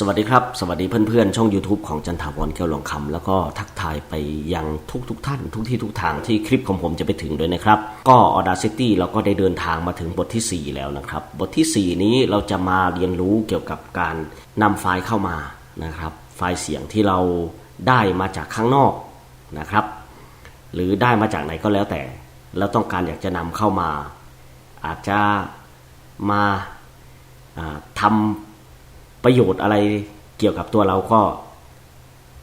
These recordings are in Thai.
สวัสดีครับ สวัสดีเพื่อนๆ ช่อง YouTube ของจันทาวรเกียวหลองคำแล้วก็ทักทายไปยังทุกๆทท่าน ทุกที่ทุกทางที่คลิปของผมจะไปถึงด้วยนะครับ ก็ Audacity เราก็ได้เดินทางมาถึงบทที่ 4 แล้วนะครับ บทที่ 4 นี้เราจะมาเรียนรู้เกี่ยวกับการนำไฟล์เข้ามานะครับ ไฟล์เสียงที่เราได้มาจากข้างนอกนะครับ หรือได้มาจากไหนก็แล้วแต่ แล้วต้องการอยากจะนำเข้ามา อาจจะมาอ่าทำ ประโยชน์อะไรเกี่ยวกับตัวเราก็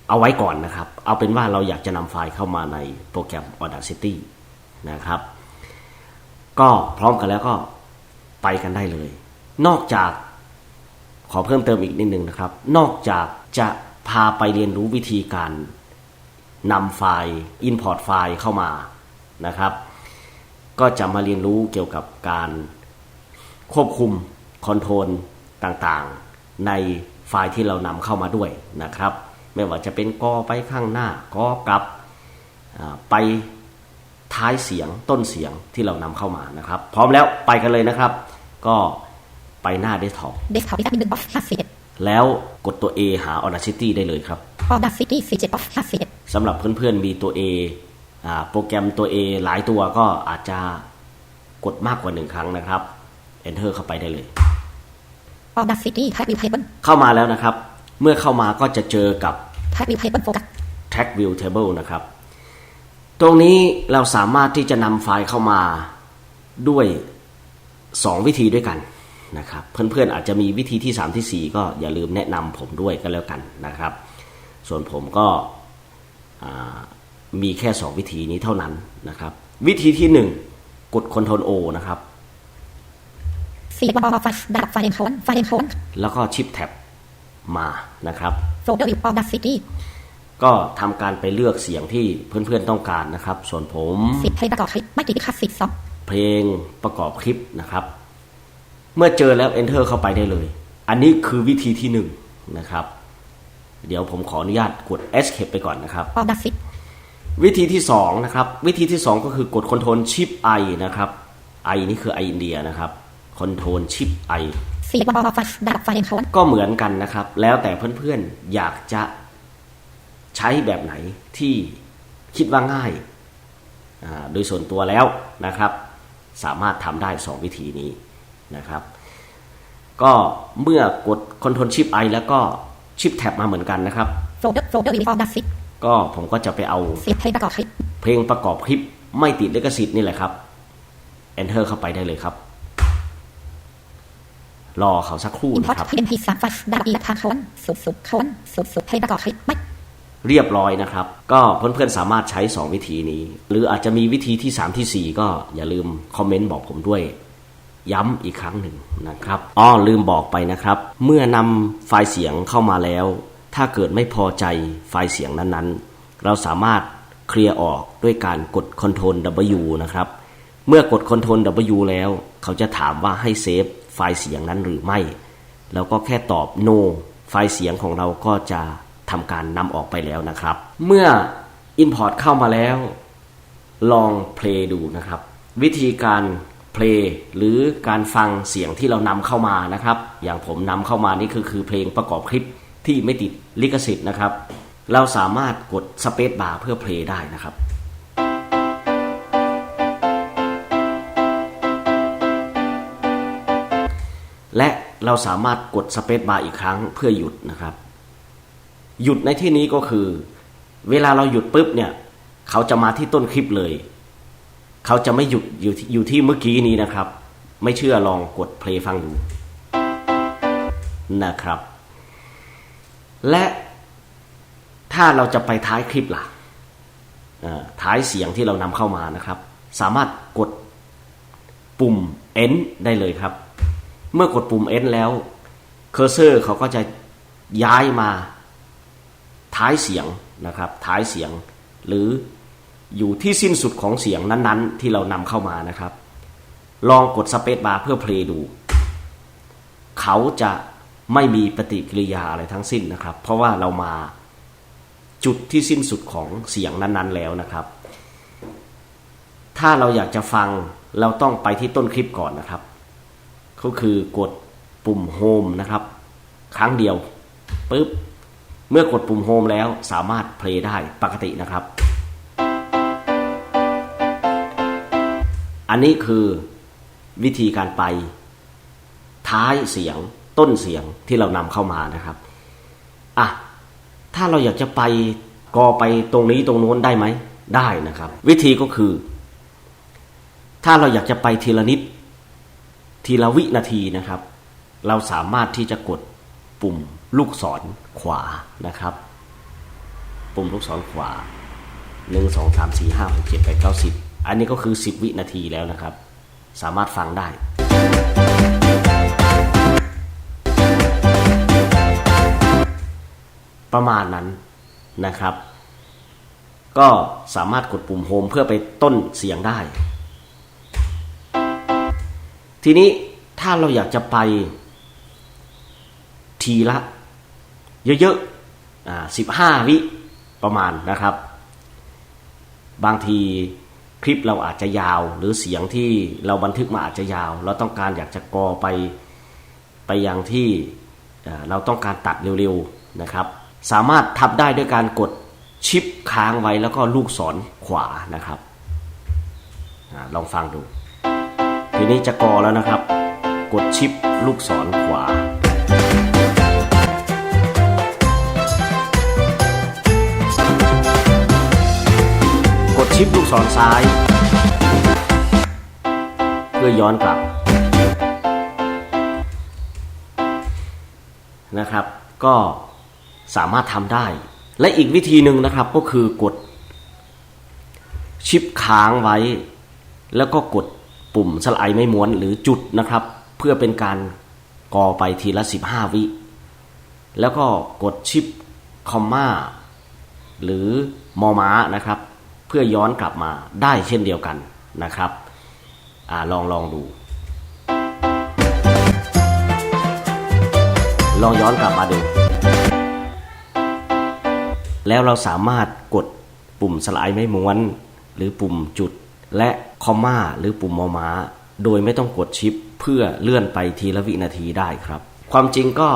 เอาไว้ก่อนนะครับ เอาเป็นว่าเราอยากจะนำไฟล์เข้ามาในโปรแกรม Audacity นะครับ ก็พร้อมกันแล้วก็ไปกันได้เลย นอกจากขอเพิ่มเติมอีกนิดนึงนะครับ นอกจากจะพาไปเรียนรู้วิธีการนำไฟล์ Import ไฟล์เข้ามานะครับ ก็จะมาเรียนรู้เกี่ยวกับการควบคุมคอนโทรลต่างๆ ในไฟล์ที่เรานำเข้ามาด้วยนะครับ ไม่ว่าจะเป็นกอไปข้างหน้ากอกลับอ่าไปท้ายเสียงต้นเสียงที่เรานำเข้ามานะครับ พร้อมแล้วไปกันเลยนะครับ ก็ไปหน้า Desktop เดสก์ท็อปที่ตั้งเป็นออฟห้าสิบเอ็ดแล้วกดตัว A หา Audacity ได้เลยครับออดัสซิตี้สี่เจ็ดออฟห้าสิบเอ็ดสำหรับเพื่อนๆมีตัว A อ่าโปรแกรมตัว A หลายตัวก็อาจจะกดมากกว่าหนึ่งครั้งนะครับ Enter เข้าไปได้เลย ออดัสซิตี้แท็กวิวเพเบิลเข้ามาแล้วนะครับ เมื่อเข้ามาก็จะเจอกับแท็กวิวเพเบิลโฟกัส Track View Table นะครับ ตรงนี้เราสามารถที่จะนำไฟล์เข้ามาด้วย 2 วิธีด้วยกันนะครับ เพื่อนๆอาจจะมีวิธีที่ 3 ทีสี่4 ก็อย่าลืมแนะนำผมด้วยก็แล้วกันนะครับ ส่วนผมก็อ่ามีแค่ 2 วิธีนี้เท่านั้นนะครับ วิธีที่ 1 กด Ctrl O นะครับ สี่วอลไฟล์ดับไฟล์เดนโคนไฟล์เดนโคนแล้วก็ชิปแท็บมานะครับโฟลเดอร์วิวออดัสซิตี้ก็ทำการไปเลือกเสียงที่เพื่อนๆต้องการนะครับ ส่วนผมสิบเพลงประกอบคลิปไม่ติดลิขสิทธิ์สองเพลงประกอบคลิปนะครับ เมื่อเจอแล้ว Enter เข้าไปได้เลย อันนี้คือวิธีที่หนึ่งนะครับ เดี๋ยวผมขออนุญาตกด Escape ไปก่อนนะครับออดัสซิตวิธีที่สองนะครับวิธีที่สองก็คือกด Ctrl Shift I นะครับ I นี่คือ I อินเดียนะครับ Ctrl Shift I สี่วอลไฟล์ดับไฟล์เดนโคนก็เหมือนกันนะครับ แล้วแต่เพื่อนๆอยากจะใช้แบบไหนที่คิดว่าง่ายอ่าโดยส่วนตัวแล้วนะครับ สามารถทำได้ 2 วิธีนี้นะครับ ก็เมื่อกด Ctrl Shift I แล้วก็ชิปแท็บมาเหมือนกันนะครับโฟลเดอร์โฟลเดอร์วิวออดัสซิตก็ผมก็จะไปเอาสิบเพลงประกอบคลิป เพลงประกอบคลิปไม่ติดลิขสิทธิ์นี่แหละครับ Enter เข้าไปได้เลยครับ รอเขาสักครู่อินพอร์นะตครับพีเอ็นพีสามไฟล์ดับอีทางโคนสุดสุดโคนสุดสุดเพลงประกอบคลิปไม่เรียบร้อยนะครับ ก็เพื่อนๆสามารถใช้ 2 วิธีนี้ หรืออาจจะมีวิธีที่ 3ทีสี่ 4 ก็อย่าลืมคอมเมนต์บอกผมด้วย ย้ำอีกครั้งหนึ่งนะครับอ้อลืมบอกไปนะครับ เมื่อนำไฟล์เสียงเข้ามาแล้ว ถ้าเกิดไม่พอใจไฟล์เสียงนั้นๆ เราสามารถเคลียร์ออกด้วยการกด Ctrl W นะครับ เมื่อกด Ctrl W แล้ว เขาจะถามว่าให้เซฟ ไฟล์เสียงนั้นหรือไม่ แล้วก็แค่ตอบ no ไฟล์เสียงของเราก็จะทำการนำออกไปแล้วนะครับ เมื่อ Import เข้ามาแล้ว ลองเพลงดูนะครับ วิธีการเพลงหรือการฟังเสียงที่เรานำเข้ามานะครับ อย่างผมนำเข้ามานี่คือคือเพลงประกอบคลิปที่ไม่ติดลิขสิทธิ์นะครับ เราสามารถกดสเปซบาร์เพื่อเพลงได้นะครับ และเราสามารถกดสเปซบาร์อีกครั้งเพื่อหยุดนะครับ หยุดในที่นี้ก็คือ เวลาเราหยุดปุ๊บเนี่ย เขาจะมาที่ต้นคลิปเลย เขาจะไม่หยุดอยู่ที่อยู่ที่เมื่อกี้นี้นะครับ ไม่เชื่อลองกดเพลงฟังดูนะครับ และถ้าเราจะไปท้ายคลิปล่ะท้ายเสียงที่เรานำเข้ามานะครับ สามารถกดปุ่ม end ได้เลยครับ เมื่อกดปุ่ม end แล้วเคอร์เซอร์เขาก็จะย้ายมาท้ายเสียงนะครับ ท้ายเสียง หรืออยู่ที่สิ้นสุดของเสียงนั้นๆ ที่เรานำเข้ามานะครับ ลองกดสเปซบาร์เพื่อเพลย์ดู เขาจะไม่มีปฏิกิริยาอะไรทั้งสิ้นนะครับ เพราะว่าเรามาจุดที่สิ้นสุดของเสียงนั้นๆแล้วนะครับ ถ้าเราอยากจะฟังเราต้องไปที่ต้นคลิปก่อนนะครับ ก็คือกดปุ่มโฮมนะครับ ครั้งเดียวปุ๊บเมื่อกดปุ่มโฮมแล้วสามารถเพลย์ได้ปกตินะครับ อันนี้คือวิธีการไป ท้ายเสียงต้นเสียงที่เรานำเข้ามานะครับอะถ้าเราอยากจะไปกอไปตรงนี้ตรงโน้นได้ไหมได้นะครับ วิธีก็คือ ถ้าเราอยากจะไปทีละนิด ทีละวินาทีนะครับ เราสามารถที่จะกดปุ่มลูกศรขวานะครับ ปุ่มลูกศรขวาหนึ่งสองสามสี่ห้าหกเจ็ดแปดเก้าสิบอันนี้ก็คือสิบวินาทีแล้วนะครับ สามารถฟังได้ประมาณนั้นนะครับ ก็สามารถกดปุ่มโฮมเพื่อไปต้นเสียงได้ ทีนี้ถ้าเราอยากจะไปทีละ เยอะๆอ่าสิบห้าวิประมาณนะครับ บางทีคลิปเราอาจจะยาว หรือเสียงที่เราบันทึกมาอาจจะยาว เราต้องการอยากจะกอไปไปยังที่เราต้องการตัดเร็วๆนะครับ สามารถทำได้ด้วยการกดชิปค้างไว้แล้วก็ลูกศรขวานะครับอลองฟังดู ทีนี้จะกอแล้วนะครับ กดชิปลูกศรขวา กดชิปลูกศรซ้าย เพื่อย้อนกลับนะครับ ก็สามารถทำได้ และอีกวิธีหนึ่งนะครับก็คือกดชิปค้างไว้ แล้วก็กด ปุ่มสไลด์ไม่ม้วนหรือจุดนะครับ เพื่อเป็นการกอไปทีละ 15 วิ แล้วก็กดชิปคอมมาหรือมอม้านะครับ เพื่อย้อนกลับมาได้เช่นเดียวกันนะครับอลองลองดู ลองย้อนกลับมาดู แล้วเราสามารถกดปุ่มสไลด์ไม่ม้วน หรือปุ่มจุด และคอมมาหรือปุ่มมอม้า โดยไม่ต้องกดชิปเพื่อเลื่อนไปทีละวินาทีได้ครับ ความจริงก็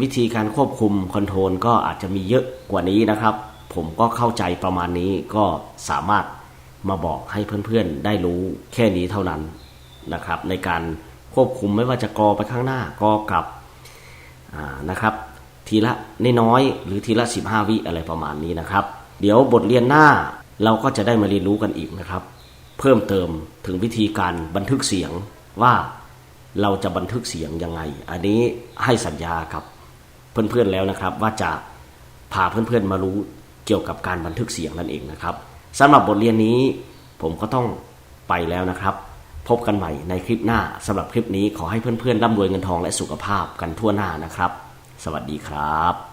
วิธีการควบคุมคอนโทรลก็อาจจะมีเยอะกว่านี้นะครับ ผมก็เข้าใจประมาณนี้ก็สามารถมาบอกให้เพื่อนๆได้รู้แค่นี้เท่านั้นนะครับ ในการควบคุมไม่ว่าจะกอไปข้างหน้ากอกลับนะครับ ทีละน้อยหรือทีละ 15 วิอะไรประมาณนี้นะครับ เดี๋ยวบทเรียนหน้าเราก็จะได้มาเรียนรู้กันอีกนะครับ เพิ่มเติมถึงวิธีการบันทึกเสียงว่าเราจะบันทึกเสียงยังไง อันนี้ให้สัญญากับเพื่อนๆแล้วนะครับ ว่าจะพาเพื่อนๆมารู้เกี่ยวกับการบันทึกเสียงนั่นเองนะครับสำหรับบทเรียนนี้ผมก็ต้องไปแล้วนะครับ พบกันใหม่ในคลิปหน้าสำหรับคลิปนี้ขอให้เพื่อนๆร่ำรวยเงินทองและสุขภาพกันทั่วหน้านะครับ สวัสดีครับ